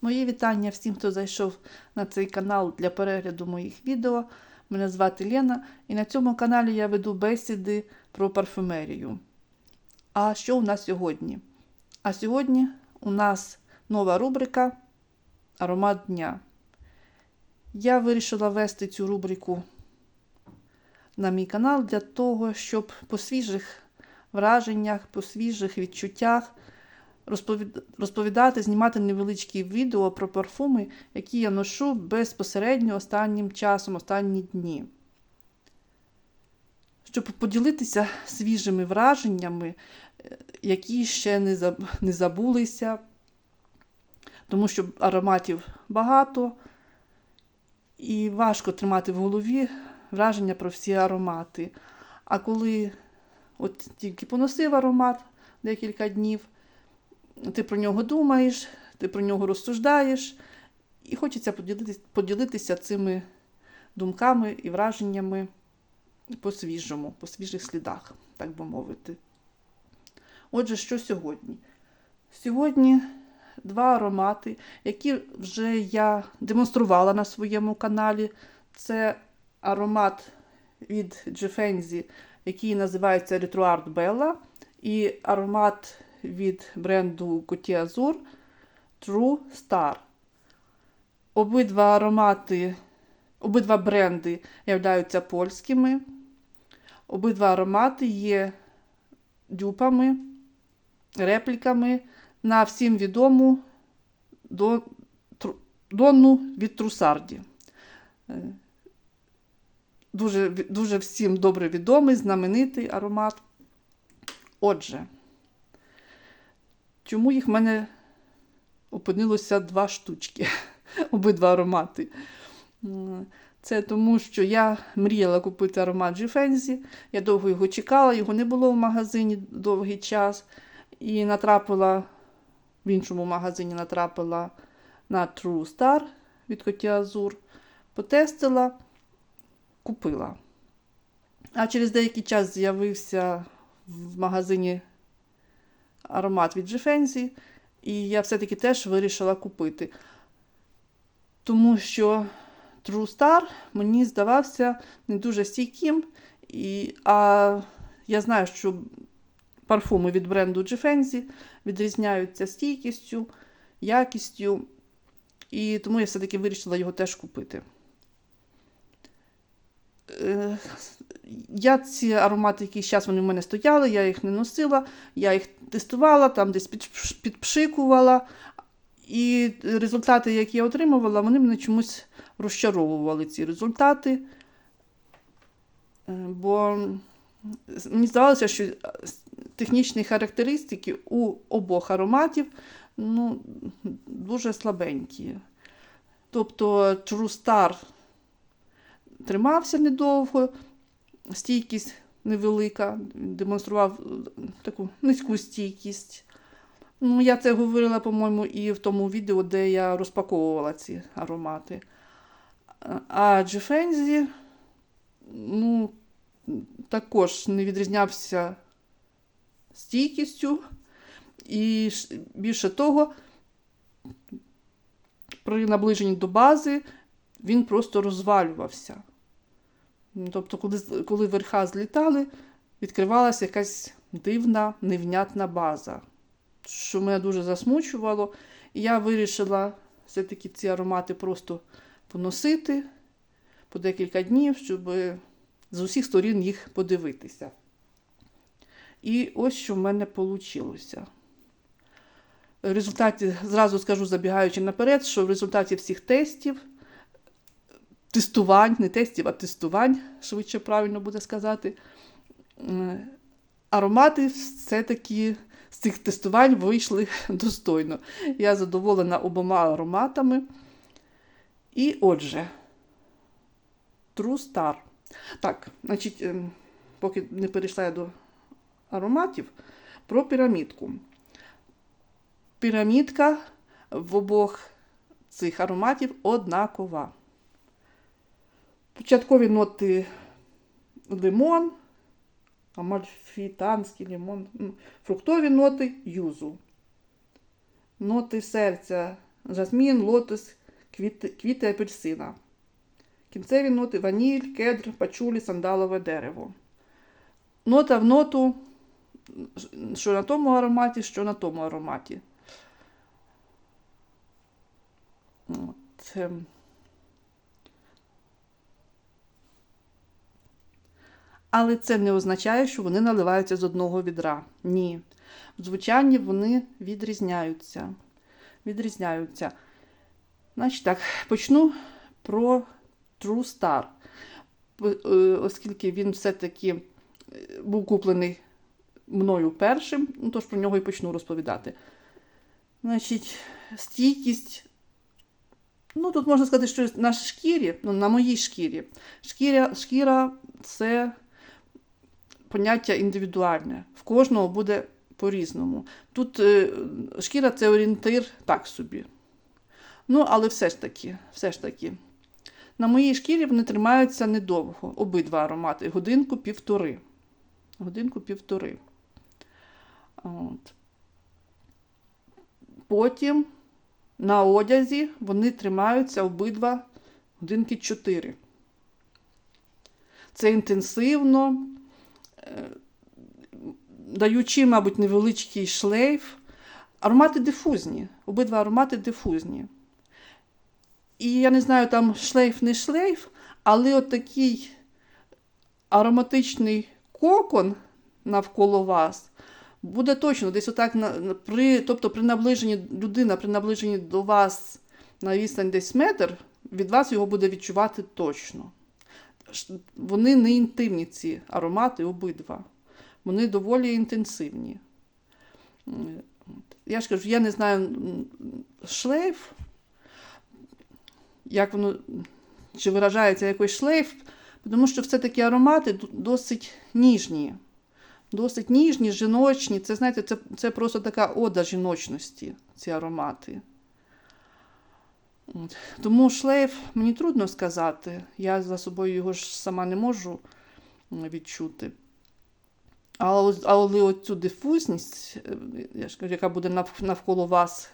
Мої вітання всім, хто зайшов на цей канал для перегляду моїх відео. Мене звати Лена, і на цьому каналі я веду бесіди про парфюмерію. А що у нас сьогодні? А сьогодні у нас нова рубрика Аромат дня. Я вирішила вести цю рубрику на мій канал для того, щоб по свіжих враженнях, по свіжих відчуттях розповідати, знімати невеличкі відео про парфуми, які я ношу безпосередньо останнім часом, останні дні. Щоб поділитися свіжими враженнями, е, які ще не заб- не забулися, тому що ароматів багато, і важко тримати в голові враження про всі аромати. А коли от тільки поносив аромат декілька днів, ти про нього думаєш, ти про нього розсуждаєш, і хочеться поділитися, цими думками і враженнями по-свіжому, по свіжих слідах, так би мовити. Отже, що сьогодні? Сьогодні два аромати, які вже я демонструвала на своєму каналі. Це аромат від Джефензі, який називається Retro Bella, і аромат від бренду Coty Azur True Star. Обидва аромати, обидва бренди являються польськими. Обидва аромати є дюпами, репліками на всім відому до, Донну від Трусарді. Е, Дуже, дуже всім добре відомий, знаменитий аромат. Отже, чому їх в мене опинилося два штучки, обидва аромати? Це тому, що я мріяла купити аромат Джіфензі. Я довго його чекала, його не було в магазині довгий час. І натрапила в іншому магазині натрапила на True Star від Coty Azur. Потестила, купила. А через деякий час з'явився в магазині аромат від Джефензі, і я все-таки теж вирішила купити. Тому що True Star мені здавався не дуже стійким, і, а я знаю, що парфуми від бренду Джефензі відрізняються стійкістю, якістю, і тому я все-таки вирішила його теж купити. Я ці аромати, якийсь час вони в мене стояли, я їх не носила, я їх тестувала, там десь підпшикувала. І результати, які я отримувала, вони мене чомусь розчаровували ці результати. Е, Бо мені здавалося, що технічні характеристики у обох ароматів ну, дуже слабенькі. Тобто True Star тримався недовго, стійкість невелика, демонстрував е, таку низьку стійкість. Ну, я це говорила, по-моєму, і в тому відео, де я розпаковувала ці аромати. А Джефензі, ну, також не відрізнявся стійкістю, і більше того, при наближенні до бази він просто розвалювався. Тобто, коли, коли верха злітали, відкривалася якась дивна, невнятна база, що мене дуже засмучувало. І я вирішила все-таки ці аромати просто поносити по декілька днів, щоб з усіх сторін їх подивитися. І ось що в мене вийшло. В результаті, зразу скажу, забігаючи наперед, що в результаті всіх тестів, тестувань, не тестів, а тестувань, швидше правильно буде сказати, аромати все-таки з цих тестувань вийшли достойно. Я задоволена обома ароматами. І отже, True Star. Так, значить, ем, поки не перейшла я до ароматів, про пірамідку. Пірамідка в обох цих ароматів однакова. Початкові ноти лимон, амальфітанський лимон, фруктові ноти юзу. Ноти серця жасмін, лотос, квіти, квіти апельсина. Кінцеві ноти ваніль, кедр, пачулі, сандалове дерево. Нота в ноту, що на тому ароматі, що на тому ароматі. От. Але це не означає, що вони наливаються з одного відра. Ні. В звучанні вони відрізняються. Відрізняються. Значить так, почну про True Star. Е, Оскільки він все-таки е, був куплений мною першим, ну, тож про нього і почну розповідати. Значить, стійкість. Ну, тут можна сказати, що на шкірі, ну, на моїй шкірі. Шкіря, шкіра це поняття індивідуальне. В кожного буде по-різному. Тут е, шкіра це орієнтир так собі. Ну, але все ж таки, все ж таки. На моїй шкірі вони тримаються недовго. Обидва аромати. Годинку півтори. Годинку півтори. От. Потім на одязі вони тримаються обидва годинки 4. Це інтенсивно, даючи, мабуть, невеличкий шлейф. Аромати дифузні, обидва аромати дифузні. І я не знаю, там шлейф не шлейф, але от такий ароматичний кокон навколо вас буде точно десь отак при, тобто при наближенні людина, при наближенні до вас на відстань десь метр, від вас його буде відчувати точно. Вони не інтимні, ці аромати обидва. Вони доволі інтенсивні. Я ж кажу, я не знаю шлейф, як воно чи виражається якийсь шлейф, тому що все-таки аромати досить ніжні. Досить ніжні, жіночні. Це, знаєте, це, це просто така ода жіночності, ці аромати. Тому шлейф мені трудно сказати. Я за собою його ж сама не можу відчути. Але, але оцю дифузність, е, яка буде навколо вас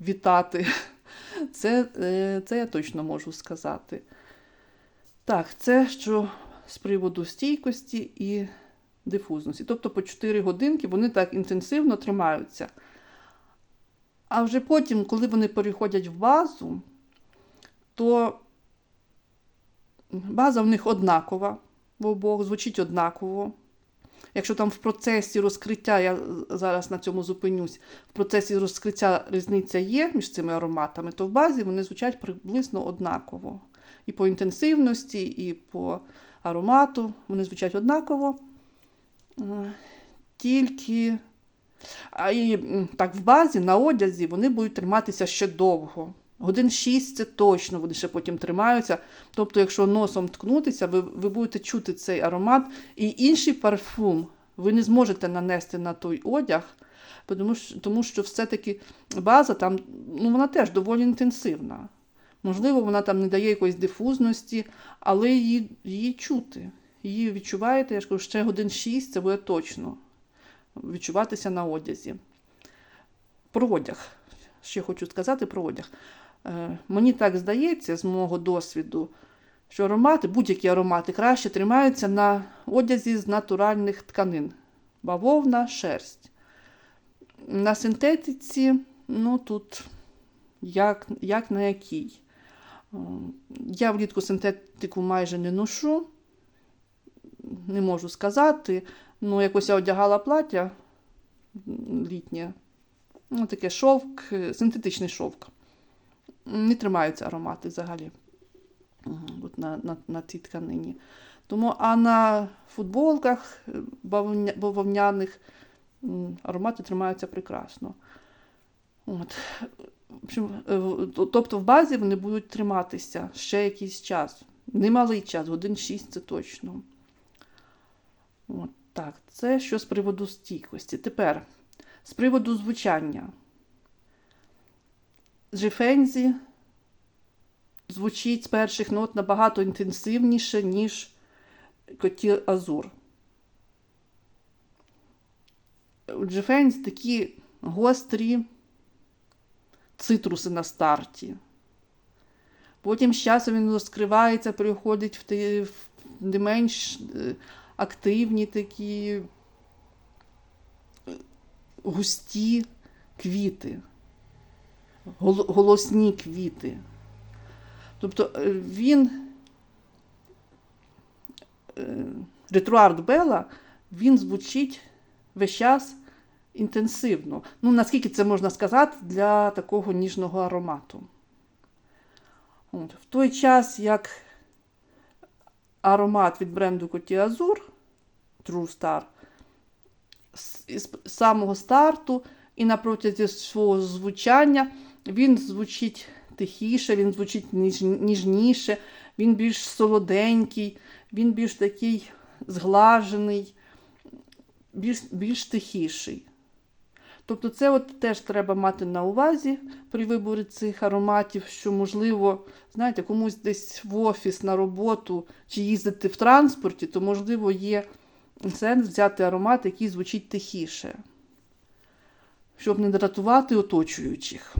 вітати, це, е, це я точно можу сказати. Так, це що з приводу стійкості і дифузності. Тобто по 4 годинки вони так інтенсивно тримаються. А вже потім, коли вони переходять в базу, то база в них однакова в обох, звучить однаково. Якщо там в процесі розкриття, я зараз на цьому зупинюсь, в процесі розкриття різниця є між цими ароматами, то в базі вони звучать приблизно однаково. І по інтенсивності, і по аромату вони звучать однаково. Е, Тільки а і так, в базі на одязі вони будуть триматися ще довго. Годин 6 це точно, вони ще потім тримаються. Тобто, якщо носом ткнутися, ви, ви будете чути цей аромат. І інший парфум ви не зможете нанести на той одяг, тому що, тому що все-таки база там ну, вона теж доволі інтенсивна. Можливо, вона там не дає якоїсь дифузності, але її, її чути. Її відчуваєте, я ж кажу, ще годин 6 це буде точно відчуватися на одязі. Про одяг. Ще хочу сказати про одяг. Е, мені так здається, з мого досвіду, що аромати, будь-які аромати краще тримаються на одязі з натуральних тканин. Бавовна, шерсть. На синтетиці, ну тут як, як на якій. Е, Я влітку синтетику майже не ношу, не можу сказати. Ну, якось я одягала плаття літнє. Ну, таке шовк, синтетичний шовк. Не тримаються аромати взагалі от на, на, на цій тканині. Тому, а на футболках е, бавовня- бавовняних аромати тримаються прекрасно. От. Е, Тобто в базі вони будуть триматися ще якийсь час. Немалий час, годин 6 це точно. От так, це що з приводу стійкості. Тепер з приводу звучання. Джифензі звучить з перших нот набагато інтенсивніше, ніж Коті Азур. У Джифензі такі гострі, цитруси на старті. Потім з часом він розкривається, переходить в, в не менш е, активні такі густі квіти, голосні квіти. Тобто е, він, е, ретруард Бела, він звучить весь час інтенсивно. Ну, наскільки це можна сказати для такого ніжного аромату. От. В той час, як аромат від бренду Coty Azur True Star з самого старту і на протязі свого звучання він звучить тихіше, він звучить ніж, ніжніше, він більш солоденький, він більш такий зглажений, більш, більш тихіший. Тобто це от теж треба мати на увазі при виборі цих ароматів, що, можливо, знаєте, комусь десь в офіс на роботу чи їздити в транспорті, то, можливо, є сенс взяти аромат, який звучить тихіше, щоб не дратувати оточуючих.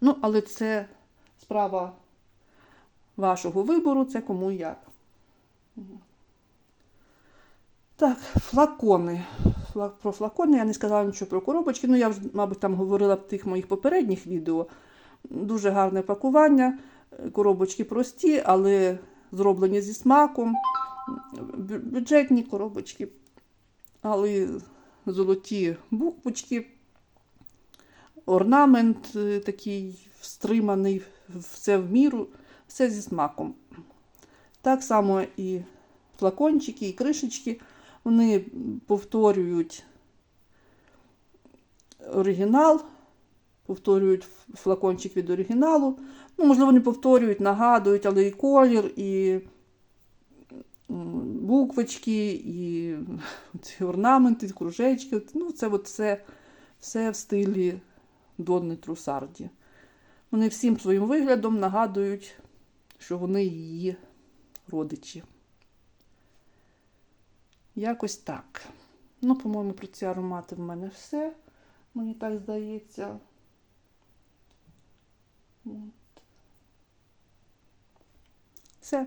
Ну, але це справа вашого вибору, це кому як. Так, флакони. Про флакони я не сказала нічого про коробочки. Ну, я вже, мабуть, там говорила в тих моїх попередніх відео. Дуже гарне пакування. Коробочки прості, але зроблені зі смаком. Бю- Бюджетні коробочки, але золоті буквочки. Орнамент е, такий стриманий, все в міру, все зі смаком. Так само і флакончики, і кришечки. Вони повторюють оригінал, повторюють флакончик від оригіналу. Ну, можливо, не повторюють, нагадують, але і колір, і буквочки, і ці орнаменти, кружечки. Ну, це от все, все в стилі Донни Трусарді. Вони всім своїм виглядом нагадують, що вони її родичі. Якось так. Ну, по-моєму, про ці аромати в мене все. Мені так здається. Все.